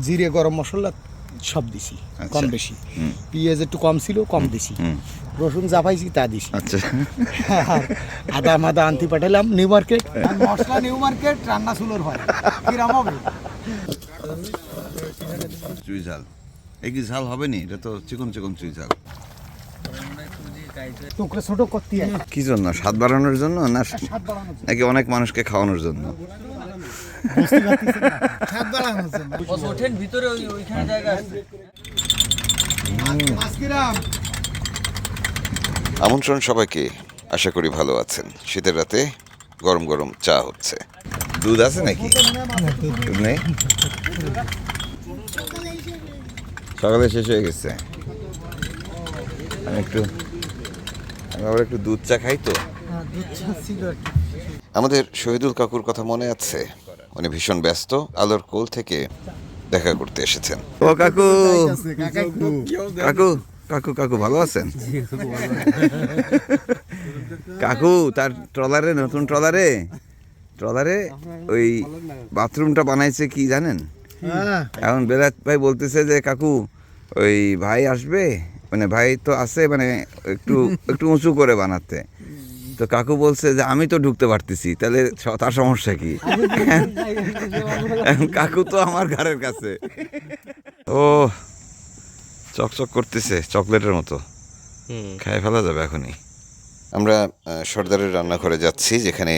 জিরে গরম মশলা সব দিছি কম আচ্ছা। বেশি। হুম। পেঁয়াজ একটু কম ছিল কম দিছি। রসুন যা পাইছি তা দিছি। আচ্ছা। আদা মাদা আনতে পাঠালাম নিউ মার্কেট মশলা নিউ মার্কেট রান্না চুলোর হয়। কিরাম হবে? চুই ঝাল। এই কি ঝাল হবে নি? এটা তো চিকন চিকন চুই ঝাল। টুকরে ছোট করতে কি জন্য? স্বাদ বাড়ানোর জন্য না স্বাদ বাড়ানোর জন্য। নাকি অনেক মানুষকে খাওয়ানোর জন্য? ওঠেন ভিতরে ওই ওইখানে জায়গা আছে। আমন্ত্রণ সবাইকে আশা করি ভালো আছেন। শীতের রাতে গরম গরম চা হচ্ছে। দুধ আছে নাকি? দুধ নেই? সকালে শেষ হয়ে গেছে। আমি একটু আমি আবার একটু দুধ চা খাই তো? কি। আমাদের শহীদুল কাকুর কথা মনে আছে? উনি ভীষণ ব্যস্ত আলোর কোল থেকে দেখা করতে এসেছেন। ও কাকু! কাকু কাকু কাকু ভালো আছেন? কাকু তার ট্রলারে নতুন ট্রলারে? ট্রলারে ওই বাথরুমটা বানাইছে কি জানেন? হ্যাঁ। এখন বেলাত ভাই বলতেছে যে কাকু ওই ভাই আসবে? মানে ভাই তো আছে মানে একটু একটু উঁচু করে বানাতে। তো কাকু বলছে যে আমি তো ঢুকতে পারতেছি তাহলে তার সমস্যা কি? কাকু তো আমার ঘরের কাছে। ও চকচক করতেছে চকলেটের মতো। খাই ফেলা যাবে এখনই। আমরা সর্দারের রান্নাঘরে যাচ্ছি যেখানে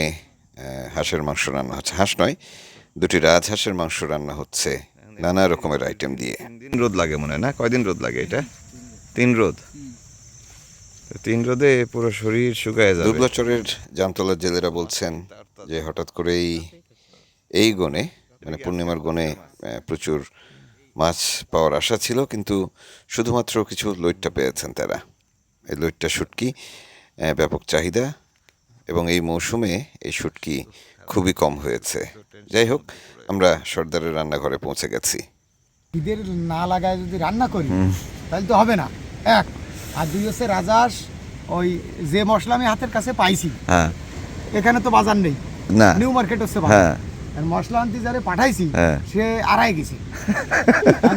হাঁসের মাংস রান্না হচ্ছে। হাঁস নয় দুটি রাজহাঁসের মাংস রান্না হচ্ছে নানা রকমের আইটেম দিয়ে। দিন রোদ লাগে মনে হয় না? কয়দিন রোদ লাগে এটা? তিন রোদ? তিন রোদে পুরো শরীর শুকায় যাবে। দুর্গাচরের জামতলার জেলেরা বলছেন যে হঠাৎ করেই এই গনে মানে পূর্ণিমার গনে প্রচুর মাছ পাওয়ার আশা ছিল কিন্তু শুধুমাত্র কিছু লইট্টা পেয়েছেন তারা। এই লইট্টা শুটকি ব্যাপক চাহিদা এবং এই মৌসুমে এই শুটকি খুবই কম হয়েছে। যাই হোক আমরা সর্দারের রান্নাঘরে পৌঁছে গেছি। ঈদের না লাগায় যদি রান্না করি তাহলে তো হবে না। এক আর দুই হচ্ছে রাজাস ওই যে মশলা আমি হাতের কাছে পাইছি হ্যাঁ। এখানে তো বাজার নেই। না। নিউ মার্কেট হচ্ছে হ্যাঁ। আর মশলা আনতে যারে পাঠাইছি হ্যাঁ। সে আড়াই গেছে।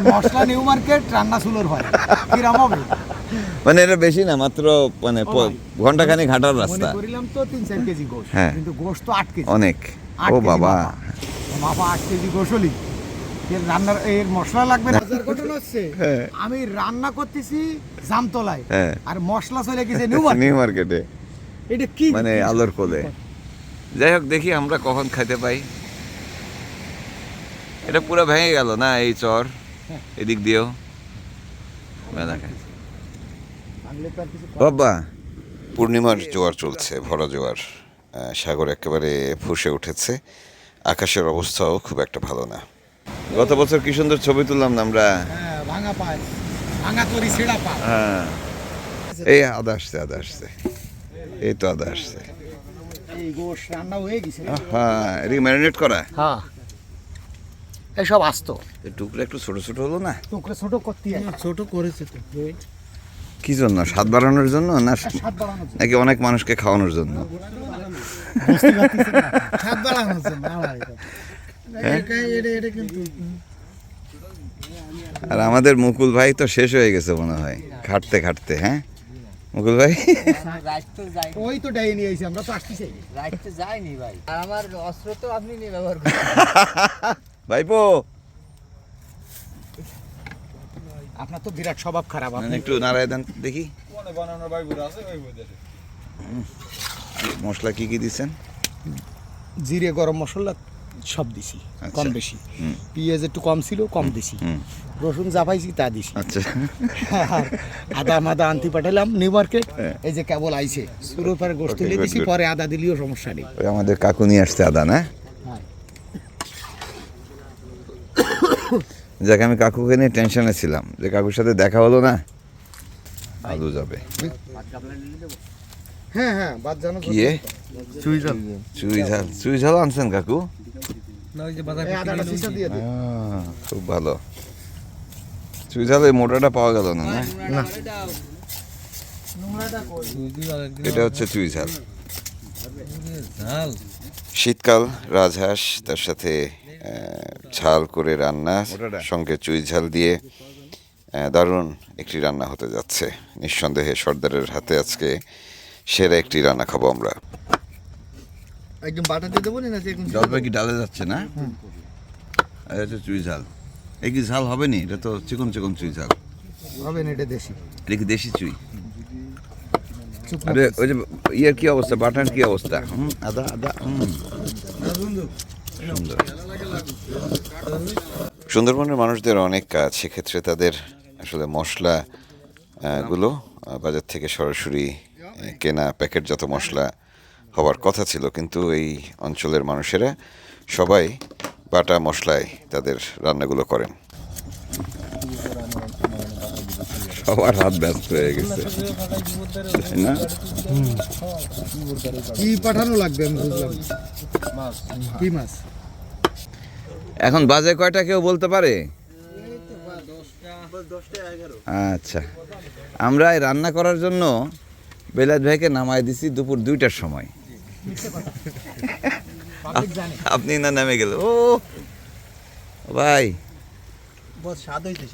মশলা নিউ মার্কেট রান্না চুলোর হয়। কিরাম হবে? মানে এটা বেশি না মাত্র মানে ঘন্টাখানেক হাঁটার রাস্তা। করিলাম তো তিন চার কেজি গোশ হ্যাঁ। কিন্তু গোশ তো আট কেজি। অনেক। ও বাবা। মাপা। আট কেজি এর রান্নার এর মশলা লাগবে ঘটনা হচ্ছে। হ্যাঁ। আমি রান্না করতেছি জামতলায়। হ্যাঁ। আর মশলা চলে গেছে নিউ নিউ মার্কেটে এটা কি? মানে আলোর কোলে। যাই হোক দেখি আমরা কখন খাইতে পাই। এটা পুরো ভেঙে গেল না এই চর? এদিক দিয়েও। বাবা পূর্ণিমার জোয়ার চলছে ভরা জোয়ার। সাগর একেবারে ফুসে উঠেছে। আকাশের অবস্থাও খুব একটা ভালো না। গত বছর কি সুন্দর ছবি তুললাম না আমরা? হ্যাঁ ভাঙা পায় ভাঙা তরি ছেঁড়া পা হ্যাঁ। এই আদা আসছে আদা আসছে। এই তো আদা আসছে। এই গোশ রান্না হয়ে গেছে। হ্যাঁ এদিকে ম্যারিনেট করা? হ্যাঁ। এসব আসতো। একটু ছোট ছোট হলো না? টুকরে ছোট করতে ছোট করেছে তো। কি জন্য? স্বাদ বাড়ানোর জন্য না নাকি অনেক মানুষকে খাওয়ানোর? স্বাদ বাড়ানোর জন্য কিন্তু। আর আমাদের মুকুল ভাই তো শেষ হয়ে গেছে মনে হয় খাটতে খাটতে হ্যাঁ? মুকুল ভাই? রাইট তো যাই ওই তো ডাই নিয়ে আইছি আমরা তো আসতে চাই রাইট তো যায়নি ভাই। আর আমার অস্ত্র তো আপনি নিয়ে ব্যবহার করেন। ভাইপো! আপনার তো বিরাট স্বভাব খারাপ আপনি একটু নাড়ায় দেন দেখি। মশলা কি কি দিচ্ছেন? জিরে গরম মশলা সব দিছি আচ্ছা। কম বেশি। পেঁয়াজ একটু কম ছিল কম দিছি। রসুন যা পাইছি তা দিছি। আচ্ছা। আর আদা মাদা আনতে পাঠালাম নিউ মার্কেট হ্যাঁ। এই যে কেবল আইছে শুরুর পরে তুলে good, দিছি পরে আদা দিলেও সমস্যা নেই। আমাদের কাকু নিয়ে আসছে আদা না? যাকে আমি কাকুকে নিয়ে টেনশনে ছিলাম যে কাকুর সাথে দেখা হলো না আলু যাবে? হ্যাঁ হ্যাঁ বাদ জানো কি এ? চুই ঝাল। চুই ঝাল। আনছেন কাকু? দিয়ে খুব ভালো। চুই ঝাল এই মোটাটা পাওয়া গেল না না? এটা হচ্ছে চুই ঝাল। শীতকাল রাজহাঁস তার সাথে ঝাল করে রান্না সঙ্গে চুই ঝাল দিয়ে দারুণ একটি রান্না হতে যাচ্ছে। নিঃসন্দেহে সর্দারের হাতে আজকে সেরা একটি রান্না খাব আমরা। একদম বাটা দিয়ে দেবো না একদম জলপাই কি ডালে যাচ্ছে না? এটা চুই ঝাল। এই কি ঝাল হবে নি? এটা তো চিকন চিকন চুই ঝাল। হবে না এটা দেশি। এটা কি দেশি চুই? আরে ওই যে ইয়ের কি অবস্থা? বাটার কি অবস্থা? হুম, আদা আদা হুম। সুন্দর। সুন্দরবনের মানুষদের অনেক কাজ সেক্ষেত্রে তাদের আসলে মশলা গুলো বাজার থেকে সরাসরি কেনা প্যাকেটজাত মশলা হওয়ার কথা ছিল কিন্তু এই অঞ্চলের মানুষেরা সবাই বাটা মশলায় তাদের রান্নাগুলো করেন। সবার হাত ব্যস্ত হয়ে গেছে। না? কি পাঠানো লাগবে আমি বুঝলাম কি মাছ? এখন বাজে কয়টা কেউ বলতে পারে? আচ্ছা। আমরা এই রান্না করার জন্য বেলাত ভাইকে নামাই দিছি দুপুর দুইটার সময়। আপনি না নেমে গেল। ও ভাই।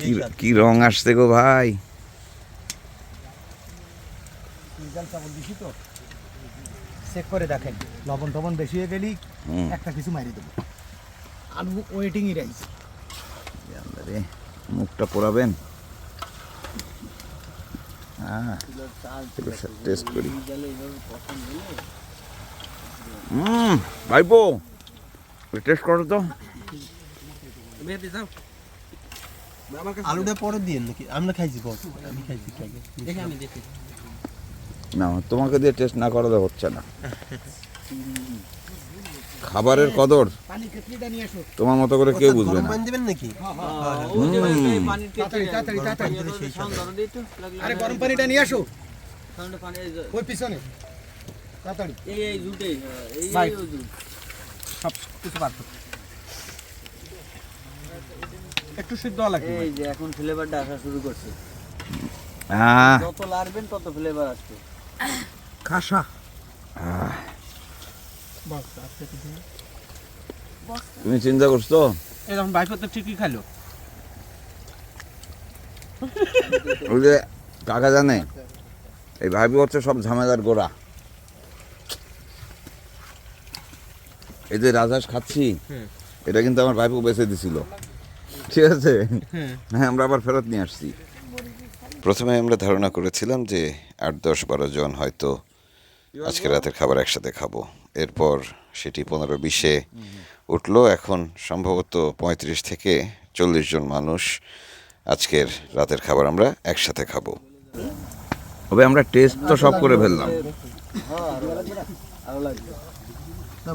কি- কি রং আসছে গো ভাই। চেক করে দেখেন। লবণ টবণ বেশি হয়ে গেলি একটা কিছু মারি দেবো। আলু ওয়েটিংই রাইস মুখটা পোড়াবেন? টেস্ট করি। হুম ভাইপো টেস্ট করো তো। আলুটা পরে দিয়ে নাকি? আমরা খাইছি বল আমি খাইছি না তোমাকে দিয়ে টেস্ট না করালে হচ্ছে না। খাবারের কদর। তোমার মতো করে কেউ বুঝবে না। নাকি? আরে গরম পানিটা নিয়ে আসো। ওই পিছনে। তাড়াতাড়ি। ভাই সব কিছু পারতো একটু সিদ্ধ হওয়া লাগবে। এই যে এখন ফ্লেভারটা আসা শুরু করছে। যত লাড়বেন তত ফ্লেভার আসবে। খাসা তুমি চিন্তা করছ? এরকম বাইক তো ঠিকই খাইলো। ওই যে কাকা জানে এই ভাবি হচ্ছে সব ঝামেলার গোড়া। এই যে রাজাস খাচ্ছি এটা কিন্তু আমার ভাইপো বেঁচে দিছিল। ঠিক আছে? হ্যাঁ আমরা আবার ফেরত নিয়ে আসছি। প্রথমে আমরা ধারণা করেছিলাম যে আট দশ বারো জন হয়তো আজকে রাতের খাবার একসাথে খাব। এরপর সেটি পনেরো বিশে উঠল। এখন সম্ভবত পঁয়ত্রিশ থেকে চল্লিশ জন মানুষ আজকের রাতের খাবার আমরা একসাথে খাব। তবে আমরা টেস্ট তো সব করে ফেললাম।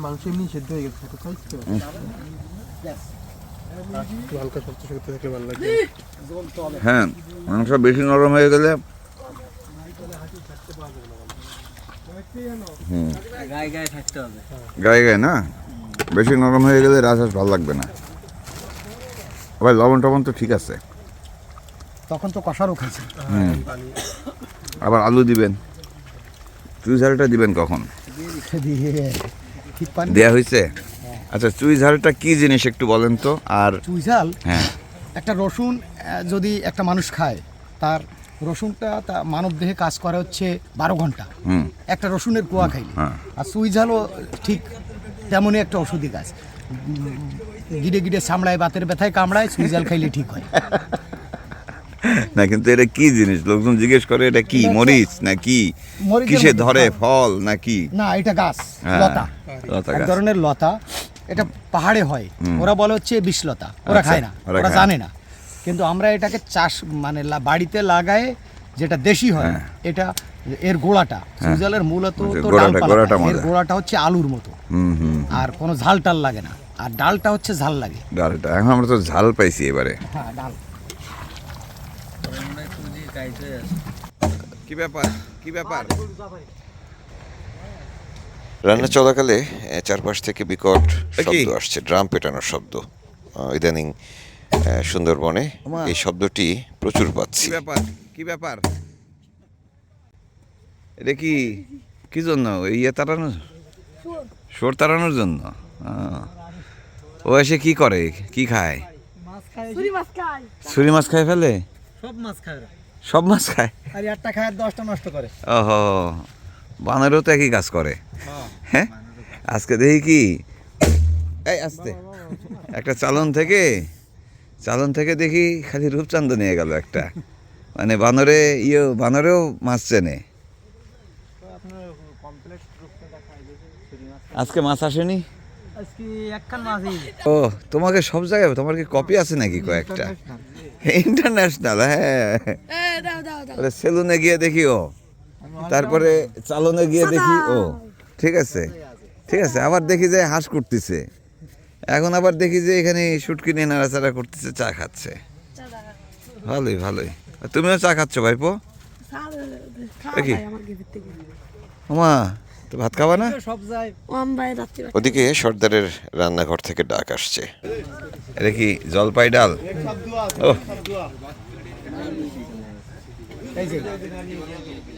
মাংস এমনি সেদ্ধ হয়ে গেছে তো। খাইছি তো হালকা শক্ত শক্ত থাকলে ভালো লাগে। হ্যাঁ মাংস বেশি নরম হয়ে গেলে গায়ে গায়ে গায়ে গায়ে না? বেশি নরম হয়ে গেলে রাজহাঁস ভালো লাগবে না। আবার লবণ টবণ তো ঠিক আছে। তখন তো কষারও খাইছে হুম। আবার আলু দিবেন। চুই ঝালটা দিবেন কখন? দিয়ে হয়েছে আচ্ছা চুই ঝালটা কি জিনিস একটু বলেন তো? আর চুইঝাল হ্যাঁ। একটা রসুন যদি একটা মানুষ খায় তার রসুনটা তা মানব দেহে কাজ করে হচ্ছে বারো ঘণ্টা। হুম। একটা রসুনের কুয়া খাইলে। হ্যাঁ। আর সুইঝালও ঠিক তেমনই একটা ওষুধি গাছ উম, গিডে গিডে চামড়ায় বাতের ব্যথায় কামড়ায় সুইজাল খাইলে ঠিক হয়। না কিন্তু এটা কি জিনিস? লোকজন জিজ্ঞেস করে এটা কি মরিচ না কি? কিসে ধরে হ্যাঁ। ফল না কি? না এটা গাছ হ্যাঁ, লতা। লতা এক ধরনের লতা। এটা পাহাড়ে হয়। ওরা বলে হচ্ছে বিষলতা। ওরা আচ্ছা, খায় না। ওরা জানে না। কিন্তু আমরা এটাকে চাষ মানে বাড়িতে লাগায় যেটা দেশি হয় এটা এর গোড়াটা সুইজালের মূলত হ্যাঁ। ওই যে তো গোড়াটা- ডালপালা। গোড়াটা খায়। এর গোড়াটা হচ্ছে আলুর মতো। হুম হুম আর কোনো ঝাল টাল লাগে না। আর ডালটা হচ্ছে ঝাল লাগে। ডালটা এখন আমরা তো ঝাল পাইছি এবারে। হ্যাঁ ডাল। হয়ে কি ব্যাপার? কি ব্যাপার? রান্না চলাকালে চারপাশ থেকে বিকট শব্দ আসছে ড্রাম পেটানোর শব্দ। ইদানিং সুন্দরবনে এই শব্দটি প্রচুর পাচ্ছি। ব্যাপার? কি ব্যাপার? এটা কি কি জন্য? ওই ইয়ে তাড়ানোর? সোর তাড়ানোর জন্য? ও এসে কি করে? কি খায়? মাছ খায় মাছ খায়। ছুরি মাছ খায় ফেলে? সব মাছ খায় সব মাছ খায়? আর একটা খায় দশটা নষ্ট করে। ওহো বানরও তো একই কাজ করে। হ্যাঁ? আজকে দেখি কি? এই আসতে। একটা চালন থেকে চালন থেকে দেখি খালি রূপচান্দ নিয়ে গেল একটা। মানে বানরে ইয়ে বানরেও মাছ চেনে। আজকে মাছ আসেনি? ও তোমাকে সব জায়গায় তোমার কি কপি আছে নাকি কয়েকটা? ইন্টারন্যাশনাল হ্যাঁ। সেলুনে গিয়ে দেখি ও। তারপরে চালনে গিয়ে দেখি ও। ঠিক আছে। ঠিক আছে আবার দেখি যে হাঁস করতেছে এখন আবার দেখি যে এখানে শুটকি নিয়ে নাড়াচাড়া করতেছে চা খাচ্ছে। ভালোই ভালোই। তুমিও চা খাচ্ছ ভাইপো? আমার ওমা তো ভাত খাবা না? ওদিকে সর্দারের রান্নাঘর থেকে ডাক আসছে। এটা কি জলপাই ডাল? ও।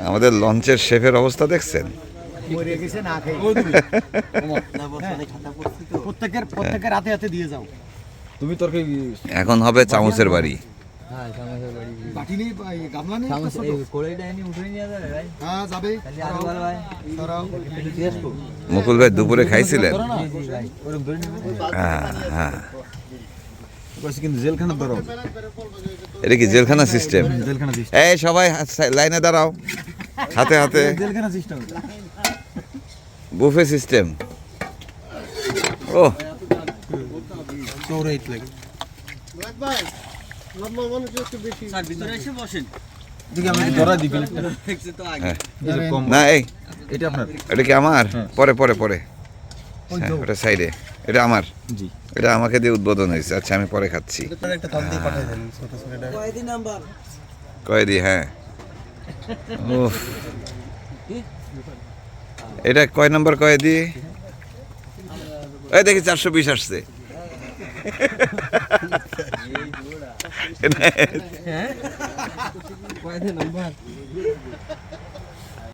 আমাদের লঞ্চের শেফের অবস্থা দেখছেন? মরে গেছে না খাই। প্রত্যেকের প্রত্যেকের রাতে হাতে দিয়ে যাও। এখন হবে চামচের বাড়ি। হ্যাঁ হ্যাঁ মুকুল ভাই দুপুরে খাইছিলেন? হ্যাঁ হ্যাঁ। এটা কি জেলখানা সিস্টেম এই সবাই লাইনে দাঁড়াও। হাতে হাতে। বুফে সিস্টেম ও হ্যাঁ। না এই। এটা কি আমার? পরে পরে পরে। হ্যাঁ, ওটা সাইডে। এটা আমার। জি। এটা আমাকে দিয়ে উদ্বোধন হয়েছে। আচ্ছা আমি পরে খাচ্ছি। কয়েদি হ্যাঁ। এটা কয় নম্বর কয়েদি এই দেখি চারশো বিশ আসছে।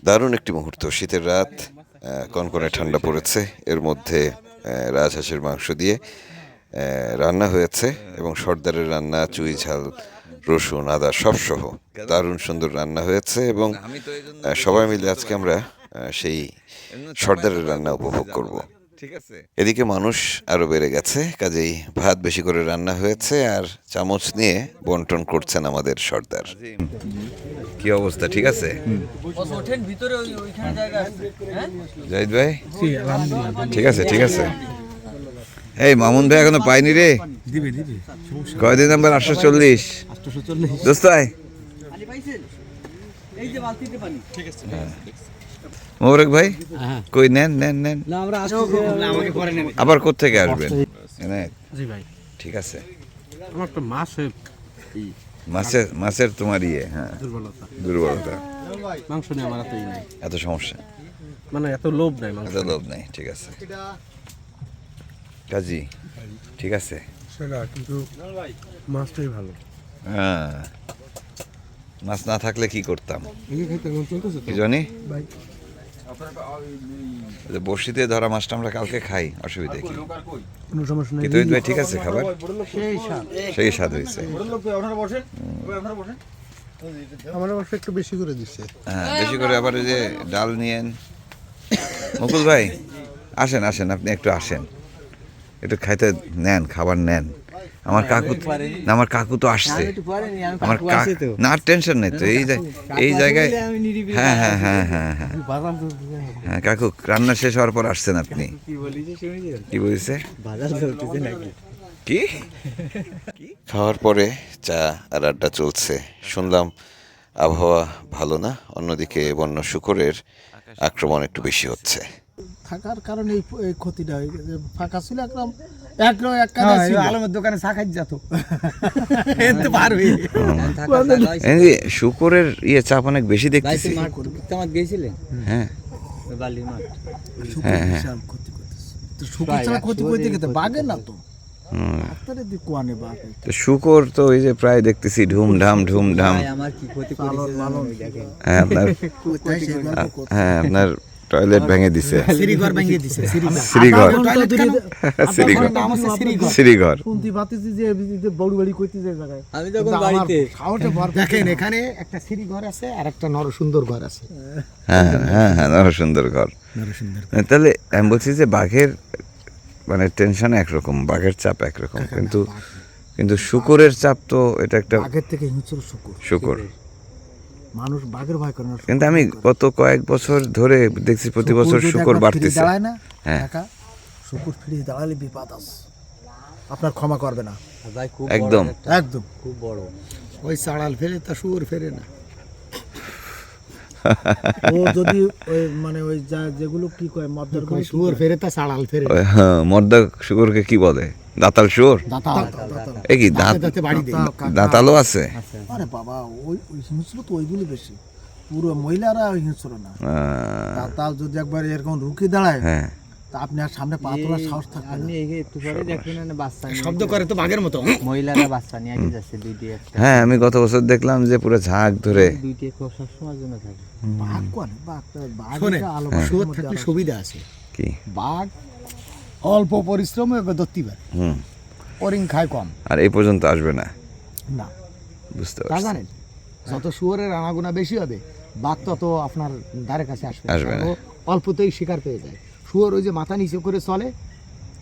দারুণ একটি মুহূর্ত, শীতের রাত কনকনে ঠান্ডা পড়েছে, এর মধ্যে রাজহাঁসের মাংস দিয়ে রান্না হয়েছে এবং সর্দারের রান্না, চুই ঝাল রসুন আদা সব সহ দারুণ সুন্দর রান্না হয়েছে এবং সবাই মিলে আজকে আমরা সেই সর্দারের রান্না উপভোগ করব। ঠিক আছে। এদিকে মানুষ আরও বেড়ে গেছে কাজেই ভাত বেশি করে রান্না হয়েছে আর চামচ নিয়ে বন্টন করছেন আমাদের সর্দার। কি অবস্থা ঠিক আছে? ওঠেন ভিতরে ওই ওইখানে জায়গা আছে। হ্যাঁ? জাহিদ ভাই? ঠিক আছে ঠিক আছে। এই মামুন ভাই এখনও পাইনি রে। দিবে দিবে। কয়দিন নাম্বার আটশো চল্লিশ? আটশো চল্লিশ। দোস্ত আয়। এই যে বালতিতে পানি। মোবারক ভাই কই নেন নেন নেন। না আমরা আমাকে পরে নেবে। আবার কোত্থেকে আসবেন? এনায়েত, জি ভাই। ঠিক আছে। মাছের মাছের মাছের তোমার ইয়ে হ্যাঁ। দুর্বলতা। দুর্বলতা। মাংস নিয়ে আমার এত সমস্যা। মানে এত লোভ নাই এত লোভ নেই ঠিক আছে। কাজী ঠিক আছে। সেটা কিন্তু মাছটাই ভালো। হ্যাঁ। মাছ না থাকলে কি করতাম? কি জানি? ধরা মাছটা আমরা কালকে খাই অসুবিধা কি? কোনো সমস্যা নেই। কিন্তু ভাই ঠিক আছে খাবার? সেই সাপ সেই স্বাদ হয়েছে। আমার অবশ্য একটু বেশি করে দিচ্ছে। হ্যাঁ বেশি করে আবার যে ডাল নিয়েন। মুকুল ভাই আসেন আসেন আপনি একটু আসেন। একটু খাইতে নেন, খাবার নেন। আমার কাকু না, আমার কাকু তো আসছে। আমার না টেনশন নেই তো। এই এই জায়গায় হ্যাঁ হ্যাঁ হ্যাঁ হ্যাঁ হ্যাঁ। হ্যাঁ কাকু, রান্না শেষ হওয়ার পর আসছেন আপনি। কি বলি কি? বলছে কি? খাওয়ার পরে চা আর আড্ডা চলছে। শুনলাম আবহাওয়া ভালো না, অন্যদিকে বন্য শুকরের আক্রমণ একটু বেশি হচ্ছে। থাকার কারণে এই ক্ষতিটা হয়ে। গেছে ফাঁকা ছিল একদম এক কানে হ্যাঁ, ছিল। আলমের দোকানে চা খাই যেত। এতে পারবি। এই শুকরের ইয়ে চাপ অনেক বেশি ভাই দেখতেছি। তুই মাঠ করতে মাঠ গেছিলেন হ্যাঁ। বালি মাঠ। ক্ষতি করতেছে। তো শুকুর ছাড়া ক্ষতি করতে গেতে বাঘে না তো। শুকর তো ওই যে প্রায় দেখতেছি ঢুমঢাম ঢুমঢাম হ্যাঁ আপনার হ্যাঁ আপনার টয়লেট ভেঙে দিছে। সিঁড়িঘর ভেঙে দিছে শ্রীঘর শ্রীঘর শ্রীঘর শুনতে পাচ্ছি যে যে বড় বাড়ি করতে যে জায়গায়। আমি যখন বাড়িতে সাহসে ভর দেখেন এখানে একটা সিঁড়িঘর আছে আর একটা নরসুন্দর ঘর আছে। হ্যাঁ হ্যাঁ হ্যাঁ নর সুন্দর ঘর। নরসুন্দর তাহলে আমি বলছি যে বাঘের মানে টেনশন একরকম বাঘের চাপ একরকম। কিন্তু কিন্তু শুকুরের চাপ তো এটা একটা বাঘের থেকে হিংস্র শুকুর। শুকুর। মানুষ বাঘের ভয় করে না কিন্তু আমি গত কয়েক বছর ধরে দেখছি প্রতি বছর শুকর বাড়তেছে। দাঁড়ায় না হ্যাঁ। একা শুকুর ফিরে দাঁড়ালে বিপদ আছে। আপনার ক্ষমা করবে না। একদম। একদম। খুব বড়। ওই চাড়াল ফেরে তা শুয়োর ফেরে না। ও যদি ওই মানে ওই যা যেগুলো কি কয় মদ্দার ওই শুয়োর ফেরে তা চাড়াল ফেরে হ্যাঁ মর্দা শুকুরকে কি বলে? দাতাল শুয়োর? দাতা এ কি দাঁত দাঁতালও আছে? আরে বাবা ওই ওই হিংস্র তো ওইগুলো বেশি। পুরো মহিলারা ওই হিংস্র না। আহ, তাও যদি একবার এরকম রুকি দাঁড়ায় হ্যাঁ। তা আপনি আর সামনে পা তোলার সাহস থাকবে আপনি এই একটু পরে দেখবেন না বাচ্চা শব্দ করে তো বাঘের মতো। মহিলারা বাচ্চা নিয়ে আগে যাচ্ছে দুইটি একটা। হ্যাঁ আমি গত বছর দেখলাম যে পুরো ঝাঁক ধরে। দুইটি একটা সবসময়ের জন্য থাকে। বাঘ কোন বাঘ তো বাঘ আলো সুবিধা আছে। কি? বাঘ? অল্প পরিশ্রমে ওকে ধরতে পারে। হুম। ওরিং খায় কম। আর এই পর্যন্ত আসবে না। না। বুঝতে পারছি। জানেন যত শুয়োরের আনাগোনা বেশি হবে বাঘ তত আপনার ধারে কাছে আসবে আসবে না। ও অল্পতেই শিকার পেয়ে যায়। শুয়োর ওই যে মাথা নিচে করে চলে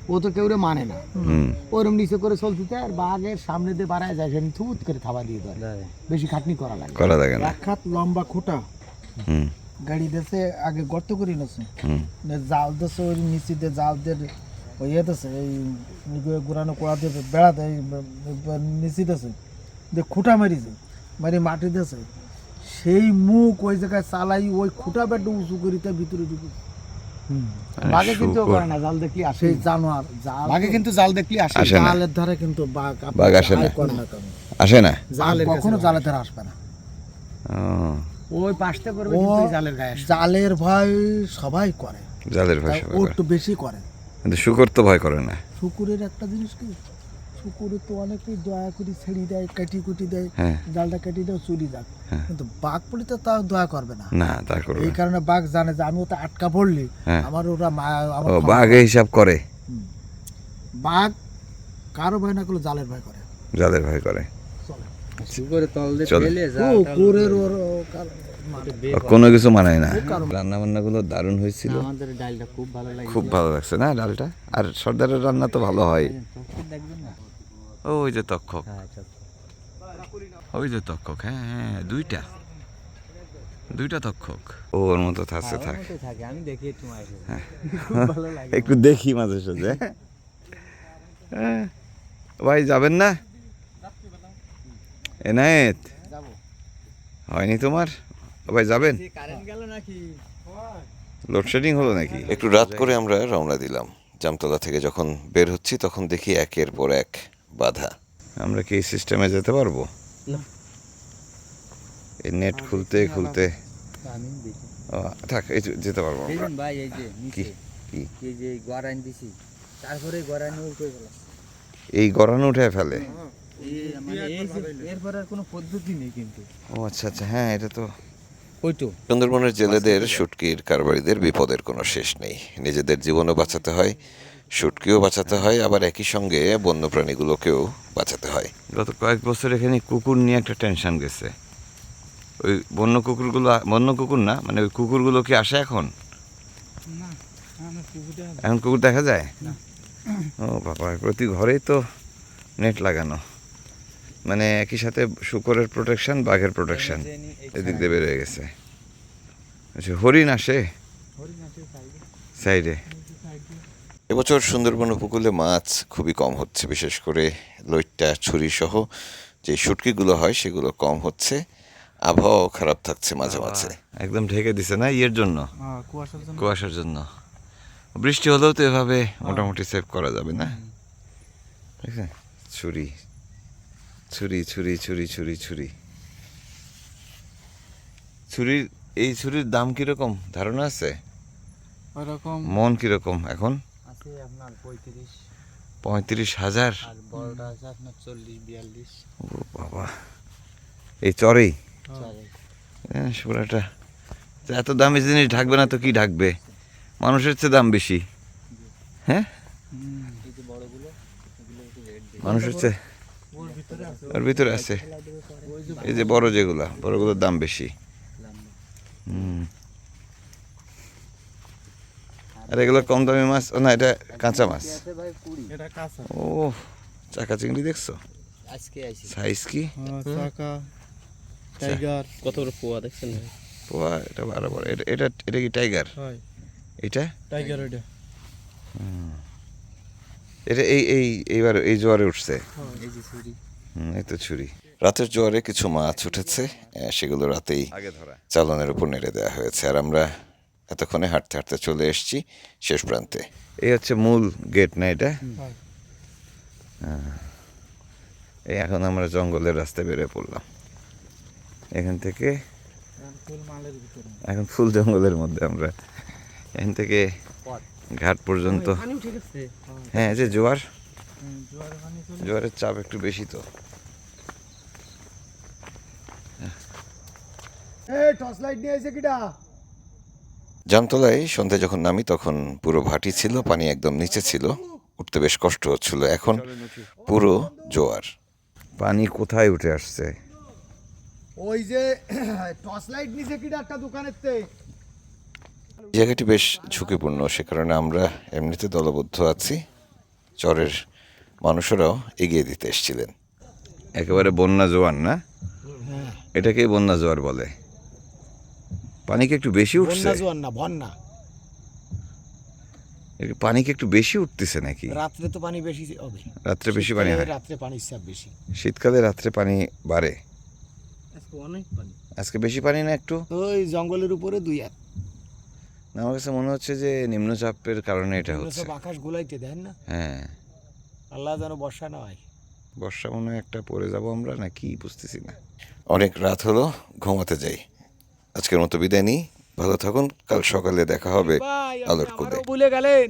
ও তো কেউ মানে না। হুম। ওরম নিচে করে চলতে আর বাঘের সামনে দিয়ে বাড়ায় যায় সেখানে থুত করে থাবা দিয়ে দেয়। বেশি খাটনি করা লাগে। করা লাগে না। এক হাত লম্বা খোটা গাড়ি দেশে আগে গর্ত করে নেছে হুম। নে জাল দেশে ওই নিচে দিয়ে জাল দিয়ে ওই ইয়ে দেশে এই গুড়ানো কোড়া দিয়ে বেড়া দেয় নিচে দেশে দিয়ে খুঁটা মারিছে মারি মাটি দেশে সেই মুখ ওই জায়গায় চালাই ওই খুঁটা বেডে উঁচু করিতে ভিতরে ঢুকে বাঘে কিন্তু করে না জাল দেখলি আসে। জানোয়ার জাল বাঘে কিন্তু জাল দেখলি আসে আসে না। জালের ধারে কিন্তু বাঘ বাঘ আসে না। আসে না? জালে কখনো জালের ধারে আসবে না। ও। ওই পাশতে করবে কিন্তু জালের গায়ে জালের ভয় সবাই করে। জালের ভয় ভাষা ও একটু বেশি করে। কিন্তু শুকর তো ভয় করে না। শুকুরের একটা জিনিস কি? শুকুরে তো অনেকেই দয়া করে ছেড়ে দেয় কাটি কুটি দেয় হ্যাঁ। জালটা কেটে দেয় চুরি যাক। হ্যাঁ। কিন্তু বাঘ পড়লে তো তাও দয়া করবে না। না তা করবে এই কারণে বাঘ জানে যে আমি ওটা আটকা পড়লি হ্যাঁ। আমার ওরা বাঘ হিসাব করে? বাঘ কারও ভয় না করলে জালের ভয় করে। জালের ভয় করে। মানে কোনো কিছু মানায় না। রান্না বান্না গুলো দারুণ হয়েছিল। খুব ভালো খুব ভালো লাগছে না ডালটা? আর সর্দারের রান্না তো ভালো হয়। ওই যে তক্ষক। হ্যাঁ আচ্ছা ওই যে তক্ষক হ্যাঁ হ্যাঁ দুইটা। দুইটা তক্ষক। ও ওর মতো থাকছে থাক। আমি দেখি একটু লাগে। একটু দেখি মাঝে সাঝে হ্যাঁ। ভাই যাবেন না? এনায়েত? হয়নি তোমার? ও ভাই যাবেন? কারেন্ট নাকি? লোডশেডিং হলো নাকি? একটু রাত করে আমরা রওনা দিলাম। জামতলা থেকে যখন বের হচ্ছি তখন দেখি একের পর এক। বাধা। আমরা কি এই সিস্টেমে যেতে পারব? এই নেট খুলতে খুলতে। থাক এই যেতে পারব ভাই এই যে কি? কি? এই যে গড়াইন দিছি। তারপরে গড়াইন উঠে গেল এই গড়ানো উঠে ফেলে? মানে এই যে- এরপর আর কোনো পদ্ধতি নেই কিন্তু। ও আচ্ছা আচ্ছা হ্যাঁ এটা তো সুন্দরবনের জেলেদের শুটকির কারবারিদের বিপদের কোনো শেষ নেই। নিজেদের জীবনও বাঁচাতে হয় শুটকিও বাঁচাতে হয় আবার একই সঙ্গে বন্যপ্রাণীগুলোকেও বাঁচাতে হয়। গত কয়েক বছর এখানে কুকুর নিয়ে একটা টেনশন গেছে। ওই বন্য কুকুরগুলো বন্য কুকুর না মানে ওই কুকুরগুলো কি আসে এখন? এখন কুকুর দেখা যায়? ও বাবা প্রতি ঘরেই তো নেট লাগানো। মানে একই সাথে শুকরের প্রোটেকশন বাঘের প্রোটেকশন এদিক দিয়ে বেরোয় গেছে। আচ্ছা হরিণ আসে? সাইডে এবছর সুন্দরবন উপকূলে মাছ খুবই কম হচ্ছে বিশেষ করে লইট্টা ছুরি সহ যে শুটকিগুলো হয় সেগুলো কম হচ্ছে। আবহাওয়াও খারাপ থাকছে মাঝে মাঝে। একদম ঢেকে দিছে না ইয়ের জন্য? কুয়াশার জন্য। বৃষ্টি হলেও তো এভাবে মোটামুটি সেভ করা যাবে না? ঠিক আছে ছুরি। ছুরি ছুরি ছুরি ছুরি ছুরি। ছুরির এই ছুরির দাম কীরকম? ধারণা আছে? ওরকম মন কীরকম এখন? আছে আপনার পঁয়ত্রিশ। পঁয়ত্রিশ হাজার? আর বড়টা আছে আপনার চল্লিশ বিয়াল্লিশ। ও বাবা। এই চরেই? চারে হ্যাঁ, এত দামি জিনিস ঢাকবে না তো কি ঢাকবে? মানুষের চেয়ে দাম বেশি। হ্যাঁ? মানুষের চেয়ে ওর ভিতরে আছে। এই যে বড় যেগুলা বড়গুলোর দাম বেশি। হুম। আর এগুলো কম দামি মাছ? ও না এটা কাঁচা মাছ। ভাই ও চাকা চিংড়ি দেখছ? আজকে আইছি। সাইজ কি? টাইগার কত বড় পোয়া দেখছেন পোয়া এটা বারো বড়। এটা এটা এটা কি টাইগার হয়। এটা? টাইগার এটা। এটা এই এই এইবার এই জোয়ারে উঠছে। এই হুম, এই তো ছুরি। রাতের জোয়ারে কিছু মাছ উঠেছে সেগুলো রাতেই আগে ধরা। চালনের উপর নেড়ে দেওয়া হয়েছে। আর আমরা এতক্ষণে হাঁটতে হাঁটতে চলে এসেছি শেষ প্রান্তে। এই হচ্ছে মূল গেট না এটা? হ্যাঁ। এই এখন আমরা জঙ্গলের রাস্তায় বেরিয়ে পড়লাম। এখান থেকে এখন ফুল জঙ্গলের মধ্যে আমরা। এখান থেকে ঘাট পর্যন্ত। হ্যাঁ যে জোয়ার। জোয়ারের চাপ একটু বেশি তো। এই টর্চ লাইট নিয়ে এসে কিটা জামতলায় সন্ধ্যা যখন নামি তখন পুরো ভাটি ছিল পানি একদম নিচে ছিল। উঠতে বেশ কষ্ট হচ্ছিল। এখন পুরো জোয়ার। পানি কোথায় উঠে আসছে? ওই যে টর্চ লাইট নিচে কিটা একটা দোকানের জায়গাটি বেশ ঝুঁকিপূর্ণ সে কারণে আমরা এমনিতে দলবদ্ধ আছি। চরের মানুষেরাও এগিয়ে দিতে এসেছিলেন। একেবারে বন্যা জোয়ার না? এটাকেই বন্যা জোয়ার বলে। পানি কি একটু বেশি উঠছে? জোয়ার না বন্যা। পানি কি একটু বেশি উঠতেছে নাকি? রাত্রে তো পানি বেশি হবে। রাত্রে বেশি পানি হয়? রাত্রে পানির চাপ বেশি। শীতকালে রাত্রে পানি বাড়ে? আজকে অনেক পানি। আজকে বেশি পানি না একটু? ওই জঙ্গলের উপরে দুই হাত না, আমার কাছে মনে হচ্ছে যে নিম্নচাপের কারণে এটা হচ্ছে। সব আকাশ গোলাইতে দেন না? হ্যাঁ। আল্লাহ যেন বর্ষা না হয়। বর্ষা মনে হয় একটা পড়ে যাব আমরা না কি বুঝতেছি না। অনেক রাত হলো ঘুমাতে যাই। আজকের মতো বিদায় নিই। ভালো থাকুন কাল সকালে দেখা হবে আলোর আপনি ভুলে গেলেন।